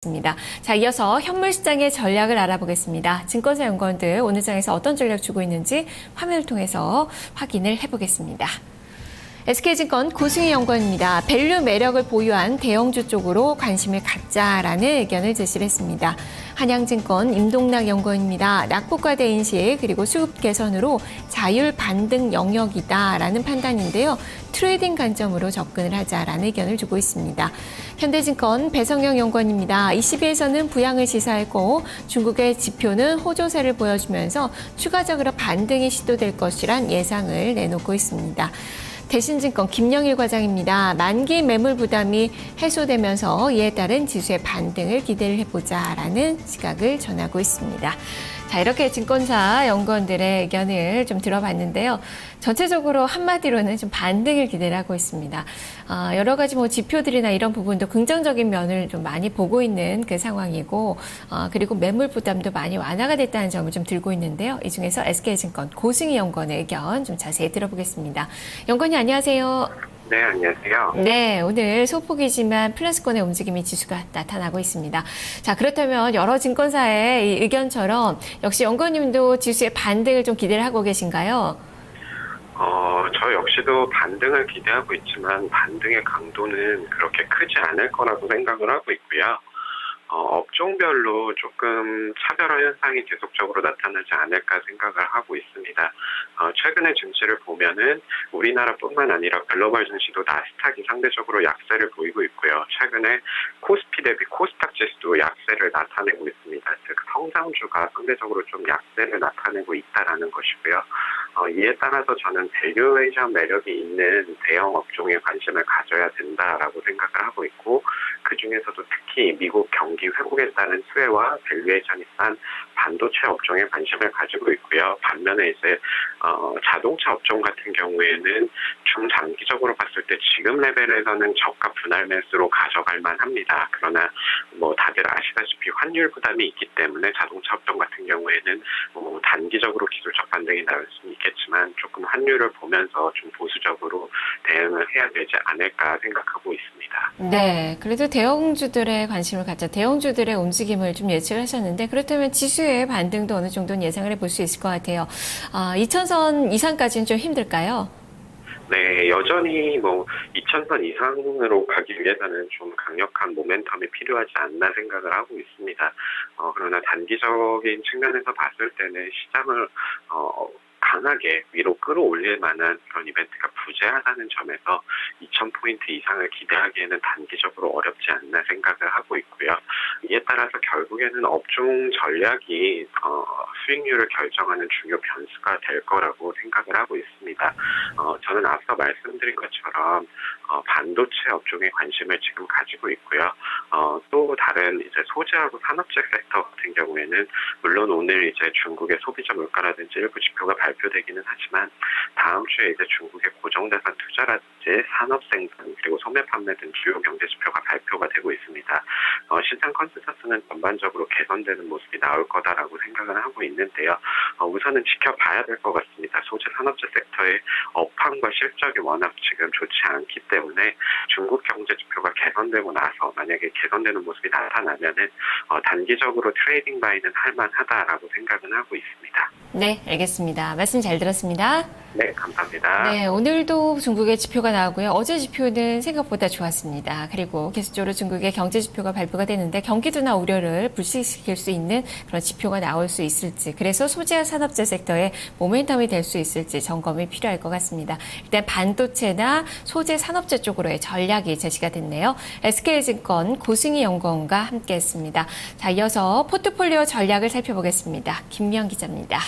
있습니다. 자, 이어서 현물 시장의 전략을 알아보겠습니다. 증권사 연구원들 오늘 장에서 어떤 전략 주고 있는지 화면을 통해서 확인을 해보겠습니다. SK증권 고승희 연구원입니다. 밸류 매력을 보유한 대형주 쪽으로 관심을 갖자라는 의견을 제시를 했습니다. 한양증권 임동락 연구원입니다. 낙폭과대 인식 그리고 수급 개선으로 자율 반등 영역이다라는 판단인데요. 트레이딩 관점으로 접근을 하자라는 의견을 주고 있습니다. 현대증권 배성영 연구원입니다. 22에서는 부양을 시사했고 중국의 지표는 호조세를 보여주면서 추가적으로 반등이 시도될 것이란 예상을 내놓고 있습니다. 대신증권 김영일 과장입니다. 만기 매물 부담이 해소되면서 이에 따른 지수의 반등을 기대를 해보자라는 시각을 전하고 있습니다. 자, 이렇게 증권사 연구원들의 의견을 좀 들어봤는데요. 전체적으로 한마디로는 좀 반등을 기대를 하고 있습니다. 아, 여러 가지 뭐 지표들이나 이런 부분도 긍정적인 면을 좀 많이 보고 있는 그 상황이고, 아, 그리고 매물 부담도 많이 완화가 됐다는 점을 좀 들고 있는데요. 이 중에서 SK증권 고승희 연구원의 의견 좀 자세히 들어보겠습니다. 연구원님 안녕하세요. 네, 안녕하세요. 네, 오늘 소폭이지만 플러스권의 움직임이 지수가 나타나고 있습니다. 자, 그렇다면 여러 증권사의 이 의견처럼 역시 연구원님도 지수의 반등을 좀 기대를 하고 계신가요? 어, 저 역시도 반등을 기대하고 있지만 반등의 강도는 그렇게 크지 않을 거라고 생각을 하고 있고요. 어, 업종별로 조금 차별화 현상이 계속적으로 나타나지 않을까 생각을 하고 있습니다. 어, 최근의 증시를 보면은 우리나라뿐만 아니라 글로벌 증시도 나스닥이 상대적으로 약세를 보이고 있고요. 최근에 코스피 대비 코스닥 지수도 약세를 나타내고 있습니다. 즉 성장주가 상대적으로 좀 약세를 나타내고 있다라는 것이고요. 어, 이에 따라서 저는 밸류에이션 매력이 있는 대형 업종에 관심을 가져야 된다라고 생각을 하고 있고 그 중에서도 특히 미국 경기 회복에 따른 수혜와 밸류에이션이 싼 반도체 업종에 관심을 가지고 있고요. 반면에 이제 어, 자동차 업종 같은 경우에는 중장기적으로 봤을 때 지금 레벨에서는 저가 분할 매수로 가져갈 만합니다. 그러나 뭐 다들 아시다시피 환율 부담이 있기 때문에 자동차 업종 같은 경우에는 뭐 단기적으로 기술적 반등이 나올 수는 있겠지만 조금 환율을 보면서 좀 보수적으로 대응을 해야 되지 않을까 생각하고 있습니다. 네, 그래도 대형주들의 관심을 갖자 대형주들의 움직임을 좀 예측을 하셨는데 그렇다면 지수의 반등도 어느 정도는 예상을 해볼 수 있을 것 같아요. 아, 2천선 이상까지는 좀 힘들까요? 네, 여전히 뭐 2천선 이상으로 가기 위해서는 좀 강력한 모멘텀이 필요하지 않나 생각을 하고 있습니다. 어, 그러나 단기적인 측면에서 봤을 때는 시장을 어, 강하게 위로 끌어올릴 만한 그런 이벤트가 부재하다는 점에서 2,000포인트 이상을 기대하기에는 단기적으로 어렵지 않나 생각을 하고 있고요. 이에 따라서 결국에는 업종 전략이 어, 수익률을 결정하는 중요 변수가 될 거라고 생각을 하고 있습니다. 어, 저는 앞서 말씀드린 것처럼 어, 반도체 업종에 관심을 지금 가지고 있고요. 어, 또 다른 이제 소재하고 산업재 섹터 같은 경우에는 물론 오늘 이제 중국의 소비자 물가라든지 일부 지표가 발표되기는 하지만 다음 주에 이제 중국의 고정자산 투자라든지 산업 생산 그리고 소매 판매 등 주요 경제 지표가 발표가 되고 있습니다. 어, 시장 컨 센서스는 전반적으로 개선되는 모습이 나올 거다라고 생각을 하고 있는데요. 어, 우선은 지켜봐야 될 것 같습니다. 소재 산업재 섹터의 업황과 실적이 워낙 지금 좋지 않기 때문에 중국 경제 지표가 개선되고 나서 만약에 개선되는 모습이 나타나면은 어, 단기적으로 트레이딩 바이는 할만하다라고 생각은 하고 있습니다. 네, 알겠습니다. 말씀 잘 들었습니다. 네, 감사합니다. 네, 오늘도 중국의 지표가 나오고요. 어제 지표는 생각보다 좋았습니다. 그리고 계속적으로 중국의 경제 지표가 발표가 되는데 경기도나 우려를 불식시킬 수 있는 그런 지표가 나올 수 있을지, 그래서 소재와 산업재 섹터에 모멘텀이 될 수 있을지 점검이 필요할 것 같습니다. 일단 반도체나 소재 산업재 쪽으로의 전략이 제시가 됐네요. SK증권 고승희 연구원과 함께했습니다. 자, 이어서 포트폴리오 전략을 살펴보겠습니다. 김명 기자입니다.